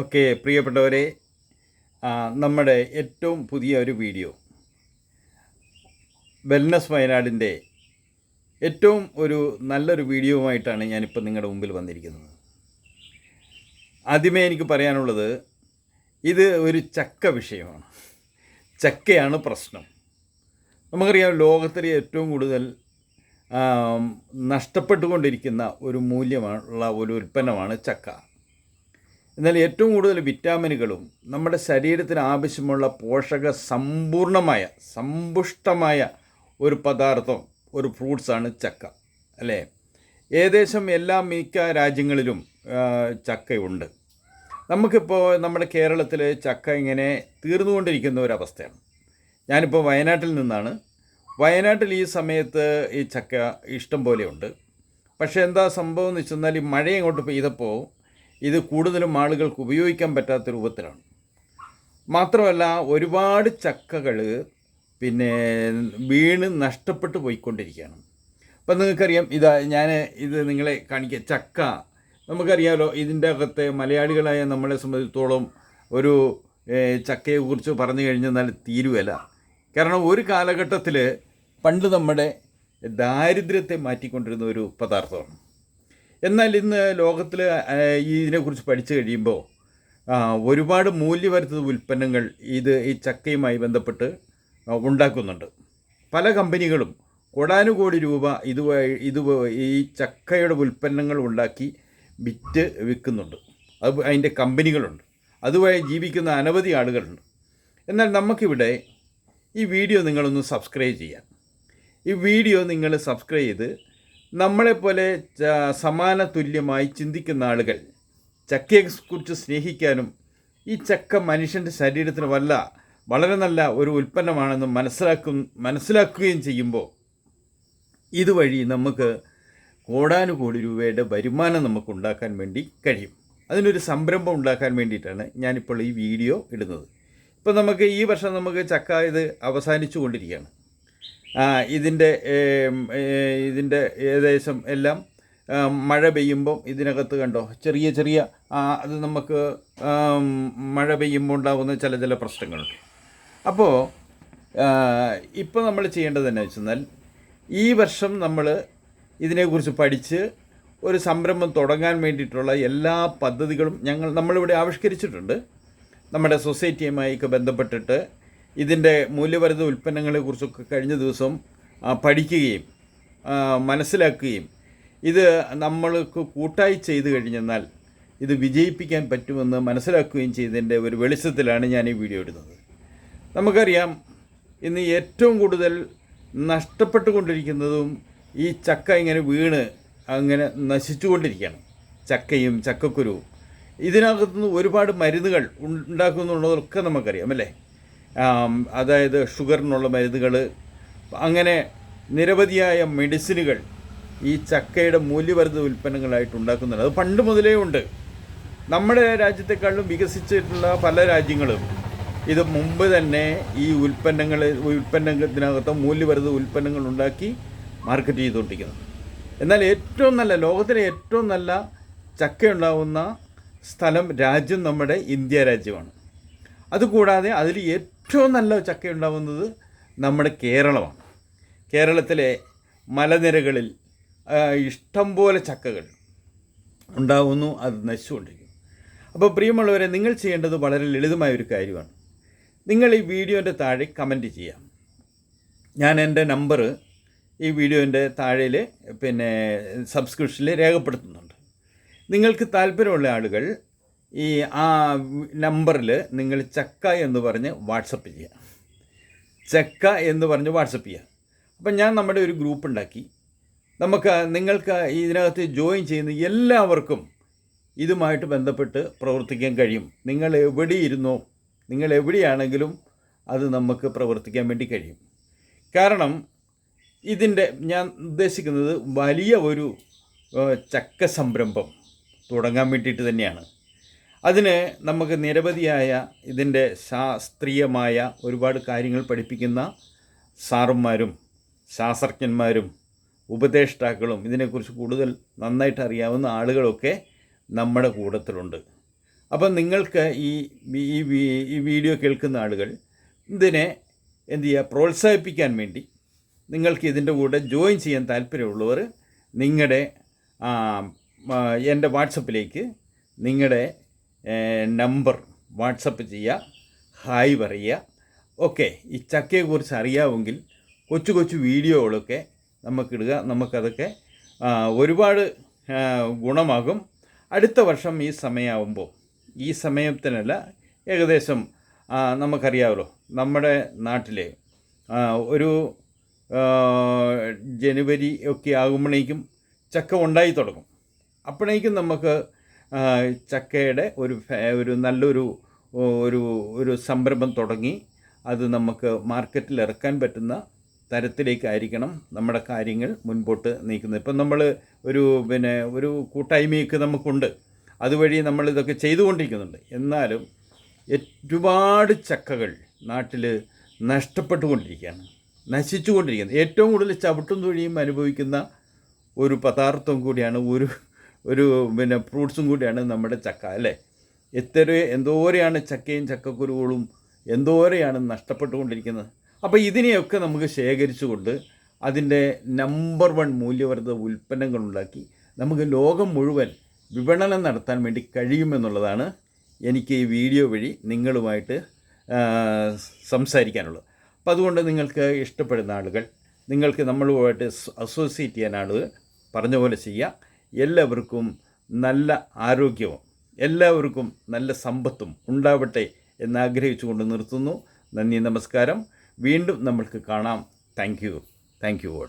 Okay പ്രിയപ്പെട്ടവരെ നമ്മുടെ ഏറ്റവും പുതിയ ഒരു വീഡിയോ. വെൽനസ് വയനാടിന്റെ ഏറ്റവും ഒരു നല്ലൊരു വീഡിയോവുമായിട്ടാണ് ഞാനിപ്പോൾ നിങ്ങളുടെ മുമ്പിൽ വന്നിരിക്കുന്നത്. ആദ്യമേ എനിക്ക് പറയാനുള്ളത് ഇത് ഒരു ചക്ക വിഷയമാണ്. ചക്കയാണ് പ്രശ്നം. നമുക്കറിയാം ലോകത്തിലെ ഏറ്റവും കൂടുതൽ നഷ്ടപ്പെട്ടുകൊണ്ടിരിക്കുന്ന ഒരു മൂല്യമുള്ള ഒരു ഉൽപ്പന്നമാണ് ചക്ക. എന്നാൽ ഏറ്റവും കൂടുതൽ വിറ്റാമിനുകളും നമ്മുടെ ശരീരത്തിന് ആവശ്യമുള്ള പോഷക സമ്പൂർണമായ സമ്പുഷ്ടമായ ഒരു പദാർത്ഥം ഒരു ഫ്രൂട്ട്സാണ് ചക്ക അല്ലേ? ഏകദേശം എല്ലാ മിക്ക രാജ്യങ്ങളിലും ചക്കയുണ്ട്. നമുക്കിപ്പോൾ നമ്മുടെ കേരളത്തിൽ ചക്ക ഇങ്ങനെ തീർന്നുകൊണ്ടിരിക്കുന്ന ഒരവസ്ഥയാണ് ഞാനിപ്പോൾ വയനാട്ടിൽ നിന്നാണ്. വയനാട്ടിൽ ഈ സമയത്ത് ഈ ചക്ക ഇഷ്ടം പോലെയുണ്ട് പക്ഷേ എന്താ സംഭവം എന്ന് വെച്ചെന്നാൽ ഈ മഴ ഇങ്ങോട്ട് പെയ്തപ്പോൾ ഇത് കൂടുതലും ആളുകൾക്ക് ഉപയോഗിക്കാൻ പറ്റാത്ത രൂപത്തിലാണ്. മാത്രമല്ല ഒരുപാട് ചക്കകൾ പിന്നെ വീണ് നഷ്ടപ്പെട്ടു പോയിക്കൊണ്ടിരിക്കുകയാണ്. അപ്പം നിങ്ങൾക്കറിയാം ഇതാ ഞാൻ ഇത് നിങ്ങളെ കാണിക്കുക ചക്ക. നമുക്കറിയാമല്ലോ ഇതിന്റെ അകത്തെ മലയാളികളായ നമ്മളെ സംബന്ധിച്ചിടത്തോളം ഒരു ചക്കയെക്കുറിച്ച് പറഞ്ഞു കഴിഞ്ഞാൽ തീരുവല്ല. കാരണം ഒരു കാലഘട്ടത്തിൽ പണ്ട് നമ്മുടെ ദാരിദ്ര്യത്തെ മാറ്റിക്കൊണ്ടിരുന്ന ഒരു പദാർത്ഥമാണ്. എന്നാൽ ഇന്ന് ലോകത്തിൽ ഇതിനെക്കുറിച്ച് പഠിച്ചു കഴിയുമ്പോൾ ഒരുപാട് മൂല്യവർദ്ധിത ഉൽപ്പന്നങ്ങൾ ഇത് ഈ ചക്കയുമായി ബന്ധപ്പെട്ട് ഉണ്ടാക്കുന്നുണ്ട്. പല കമ്പനികളും കോടാനുകോടി രൂപ ഇതുവഴി ഇത് ഈ ചക്കയുടെ ഉൽപ്പന്നങ്ങൾ ഉണ്ടാക്കി വിറ്റ് വിൽക്കുന്നുണ്ട്. അത് അതിന്റെ കമ്പനികളുണ്ട്. അതുവഴി ജീവിക്കുന്ന അനവധി ആളുകളുണ്ട്. എന്നാൽ നമുക്കിവിടെ ഈ വീഡിയോ നിങ്ങളൊന്ന് സബ്സ്ക്രൈബ് ചെയ്യാം ഈ വീഡിയോ നിങ്ങൾ സബ്സ്ക്രൈബ് ചെയ്ത് നമ്മളെപ്പോലെ പോലെ സമാന തുല്യമായി ചിന്തിക്കുന്ന ആളുകൾ ചക്കയെക്കുറിച്ച് സ്നേഹിക്കാനും ഈ ചക്ക മനുഷ്യന്റെ ശരീരത്തിന് വല്ല വളരെ നല്ല ഒരു ഉൽപ്പന്നമാണെന്ന് മനസ്സിലാക്കും മനസ്സിലാക്കുകയും ചെയ്യുമ്പോൾ ഇതുവഴി നമുക്ക് കോടാനുകോടി രൂപയുടെ വരുമാനം നമുക്ക് ഉണ്ടാക്കാൻ വേണ്ടി കഴിയും. അതിനൊരു സംരംഭം ഉണ്ടാക്കാൻ വേണ്ടിയിട്ടാണ് ഞാനിപ്പോൾ ഈ വീഡിയോ ഇടുന്നത്. ഇപ്പം നമുക്ക് ഈ വർഷം നമുക്ക് ചക്ക ഇത് അവസാനിച്ചു കൊണ്ടിരിക്കുകയാണ് ഇതിന്റെ ഇതിന്റെ ഏകദേശം എല്ലാം മഴ പെയ്യുമ്പം ഇതിനകത്ത് കണ്ടോ? ചെറിയ ചെറിയ അത് നമുക്ക് മഴ പെയ്യുമ്പോൾ ഉണ്ടാകുന്ന ചില ചില പ്രശ്നങ്ങളുണ്ട്. അപ്പോൾ ഇപ്പോൾ നമ്മൾ ചെയ്യേണ്ടത് എന്നാ വെച്ചെന്നാൽ ഈ വർഷം നമ്മൾ ഇതിനെക്കുറിച്ച് പഠിച്ച് ഒരു സംരംഭം തുടങ്ങാൻ വേണ്ടിയിട്ടുള്ള എല്ലാ പദ്ധതികളും ഞങ്ങൾ നമ്മളിവിടെ ആവിഷ്കരിച്ചിട്ടുണ്ട്. നമ്മുടെ സൊസൈറ്റിയുമായിക്ക് ബന്ധപ്പെട്ടിട്ട് ഇതിന്റെ മൂല്യവർദ്ധിത ഉൽപ്പന്നങ്ങളെക്കുറിച്ചൊക്കെ കഴിഞ്ഞ ദിവസം പഠിക്കുകയും മനസ്സിലാക്കുകയും ഇത് നമ്മൾക്ക് കൂട്ടായി ചെയ്തു കഴിഞ്ഞെന്നാൽ ഇത് വിജയിപ്പിക്കാൻ പറ്റുമെന്ന് മനസ്സിലാക്കുകയും ചെയ്തതിന്റെ ഒരു വെളിച്ചത്തിലാണ് ഞാൻ ഈ വീഡിയോ ഇടുന്നത്. നമുക്കറിയാം ഇന്ന് ഏറ്റവും കൂടുതൽ നഷ്ടപ്പെട്ടുകൊണ്ടിരിക്കുന്നതും ഈ ചക്ക ഇങ്ങനെ വീണ് അങ്ങനെ നശിച്ചുകൊണ്ടിരിക്കുകയാണ്. ചക്കയും ചക്കക്കുരുവും. ഇതിനകത്തുനിന്ന് ഒരുപാട് മരുന്നുകൾ ഉണ്ടാക്കുന്നുള്ളതൊക്കെ നമുക്കറിയാം അല്ലേ? അതായത് ഷുഗറിനുള്ള മരുന്നുകൾ അങ്ങനെ നിരവധിയായ മെഡിസിനുകൾ ഈ ചക്കയുടെ മൂല്യവർദ്ധിത ഉൽപ്പന്നങ്ങളായിട്ട് ഉണ്ടാക്കുന്നുണ്ട്. അത് പണ്ട് മുതലേ ഉണ്ട്. നമ്മുടെ രാജ്യത്തെക്കാളും വികസിച്ചിട്ടുള്ള പല രാജ്യങ്ങളും ഇത് മുമ്പ് തന്നെ ഈ ഉൽപ്പന്നങ്ങൾ ഉൽപ്പന്നത്തിനകത്ത് മൂല്യവർദ്ധിത ഉൽപ്പന്നങ്ങൾ ഉണ്ടാക്കി മാർക്കറ്റ് ചെയ്തുകൊണ്ടിരിക്കുന്നത്. എന്നാൽ ഏറ്റവും നല്ല ലോകത്തിലെ ഏറ്റവും നല്ല ചക്ക ഉണ്ടാവുന്ന സ്ഥലം രാജ്യം നമ്മുടെ ഇന്ത്യ രാജ്യമാണ്. അതുകൂടാതെ അതിൽ ഏറ്റവും നല്ല ചക്ക ഉണ്ടാവുന്നത് നമ്മുടെ കേരളമാണ്. കേരളത്തിലെ മലനിരകളിൽ ഇഷ്ടം പോലെ ചക്കകൾ ഉണ്ടാവുന്നു അത് നശിച്ചുകൊണ്ടിരിക്കുന്നു. അപ്പോൾ പ്രിയമുള്ളവരെ നിങ്ങൾ ചെയ്യേണ്ടത് വളരെ ലളിതമായ ഒരു കാര്യമാണ്. നിങ്ങൾ ഈ വീഡിയോന്റെ താഴെ കമന്റ് ചെയ്യാം. ഞാൻ എന്റെ നമ്പർ ഈ വീഡിയോന്റെ താഴെയിൽ പിന്നെ സബ്സ്ക്രിപ്ഷനിൽ രേഖപ്പെടുത്തുന്നുണ്ട്. നിങ്ങൾക്ക് താല്പര്യമുള്ള ആളുകൾ ഈ ആ നമ്പറിൽ നിങ്ങൾ ചക്ക എന്ന് പറഞ്ഞ് വാട്സപ്പ് ചെയ്യുക ചക്ക എന്ന് പറഞ്ഞ് വാട്സപ്പ് ചെയ്യുക അപ്പം ഞാൻ നമ്മുടെ ഒരു ഗ്രൂപ്പ് ഉണ്ടാക്കി. നമുക്ക് നിങ്ങൾക്ക് ഇതിനകത്ത് ജോയിൻ ചെയ്യുന്ന എല്ലാവർക്കും ഇതുമായിട്ട് ബന്ധപ്പെട്ട് പ്രവർത്തിക്കാൻ കഴിയും. നിങ്ങൾ എവിടെ ഇരുന്നോ നിങ്ങൾ എവിടെയാണെങ്കിലും അത് നമുക്ക് പ്രവർത്തിക്കാൻ വേണ്ടി കഴിയും. കാരണം ഇതിന്റെ ഞാൻ ഉദ്ദേശിക്കുന്നത് വലിയ ഒരു ചക്ക സംരംഭം തുടങ്ങാൻ വേണ്ടിയിട്ട് തന്നെയാണ്. അതിന് നമുക്ക് നിരവധിയായ ഇതിന്റെ ശാസ്ത്രീയമായ ഒരുപാട് കാര്യങ്ങൾ പഠിപ്പിക്കുന്ന സാറുമാരും ശാസ്ത്രജ്ഞന്മാരും ഉപദേഷ്ടാക്കളും ഇതിനെക്കുറിച്ച് കൂടുതൽ നന്നായിട്ട് അറിയാവുന്ന ആളുകളൊക്കെ നമ്മുടെ കൂട്ടത്തിലുണ്ട് അപ്പം നിങ്ങൾക്ക് ഈ ഈ വീഡിയോ കേൾക്കുന്ന ആളുകൾ ഇതിനെ എന്തു ചെയ്യുക പ്രോത്സാഹിപ്പിക്കാൻ വേണ്ടി നിങ്ങൾക്ക് ഇതിന്റെ കൂടെ ജോയിൻ ചെയ്യാൻ താല്പര്യമുള്ളവർ നിങ്ങളുടെ എന്റെ വാട്സപ്പിലേക്ക് നിങ്ങളുടെ നമ്പർ വാട്സപ്പ് ചെയ്യുക ഹായ് പറയുക. ഓക്കെ ഈ ചക്കയെക്കുറിച്ച് അറിയാമെങ്കിൽ കൊച്ചു കൊച്ചു വീഡിയോകളൊക്കെ നമുക്കിടുക നമുക്കതൊക്കെ ഒരുപാട് ഗുണമാകും. അടുത്ത വർഷം ഈ സമയമാകുമ്പോൾ ഈ സമയത്തിനല്ല ഏകദേശം നമുക്കറിയാമല്ലോ നമ്മുടെ നാട്ടിലെ ഒരു ജനുവരി ഒക്കെ ആകുമ്പോഴേക്കും ചക്ക ഉണ്ടായി തുടങ്ങും. അപ്പോഴേക്കും നമുക്ക് ചക്കയുടെ ഒരു ഒരു നല്ലൊരു ഒരു ഒരു സംരംഭം തുടങ്ങി. അത് നമുക്ക് മാർക്കറ്റിൽ ഇറക്കാൻ പറ്റുന്ന തരത്തിലേക്കായിരിക്കണം നമ്മുടെ കാര്യങ്ങൾ മുൻപോട്ട് നീക്കുന്നത്. ഇപ്പം നമ്മൾ ഒരു പിന്നെ ഒരു കൂട്ടായ്മയൊക്കെ നമുക്കുണ്ട്. അതുവഴി നമ്മൾ ഇതൊക്കെ ചെയ്തുകൊണ്ടിരിക്കുന്നുണ്ട്. എന്നാലും ഒരുപാട് ചക്കകൾ നാട്ടിൽ നഷ്ടപ്പെട്ടുകൊണ്ടിരിക്കുകയാണ്. നശിച്ചുകൊണ്ടിരിക്കുന്നത് ഏറ്റവും കൂടുതൽ ചവിട്ടും തൊഴിയും അനുഭവിക്കുന്ന ഒരു പദാർത്ഥം കൂടിയാണ് ഒരു ഒരു പിന്നെ ഫ്രൂട്ട്സും കൂടിയാണ് നമ്മുടെ ചക്ക അല്ലേ? എത്ര എന്തോരെയാണ് ചക്കയും ചക്കക്കുരുകളും എന്തോരെയാണ് നഷ്ടപ്പെട്ടുകൊണ്ടിരിക്കുന്നത്? അപ്പോൾ ഇതിനെയൊക്കെ നമുക്ക് ശേഖരിച്ചുകൊണ്ട് അതിന്റെ നമ്പർ വൺ മൂല്യവർദ്ധിത ഉൽപ്പന്നങ്ങൾ ഉണ്ടാക്കി നമുക്ക് ലോകം മുഴുവൻ വിപണനം നടത്താൻ വേണ്ടി കഴിയുമെന്നുള്ളതാണ് എനിക്ക് ഈ വീഡിയോ വഴി നിങ്ങളുമായിട്ട് സംസാരിക്കാനുള്ളത്. അപ്പോൾ അതുകൊണ്ട് നിങ്ങൾക്ക് ഇഷ്ടപ്പെടുന്ന ആളുകൾ നിങ്ങൾക്ക് നമ്മളുമായിട്ട് അസോസിയേറ്റ് ചെയ്യാൻ ആളുകൾ പറഞ്ഞ പോലെ ചെയ്യാം. എല്ലാവർക്കും നല്ല ആരോഗ്യവും എല്ലാവർക്കും നല്ല സമ്പത്തും ഉണ്ടാവട്ടെ എന്നാഗ്രഹിച്ചുകൊണ്ട് നിർത്തുന്നു. നന്ദി നമസ്കാരം. വീണ്ടും നമ്മൾക്ക് കാണാം. Thank you. Thank you all.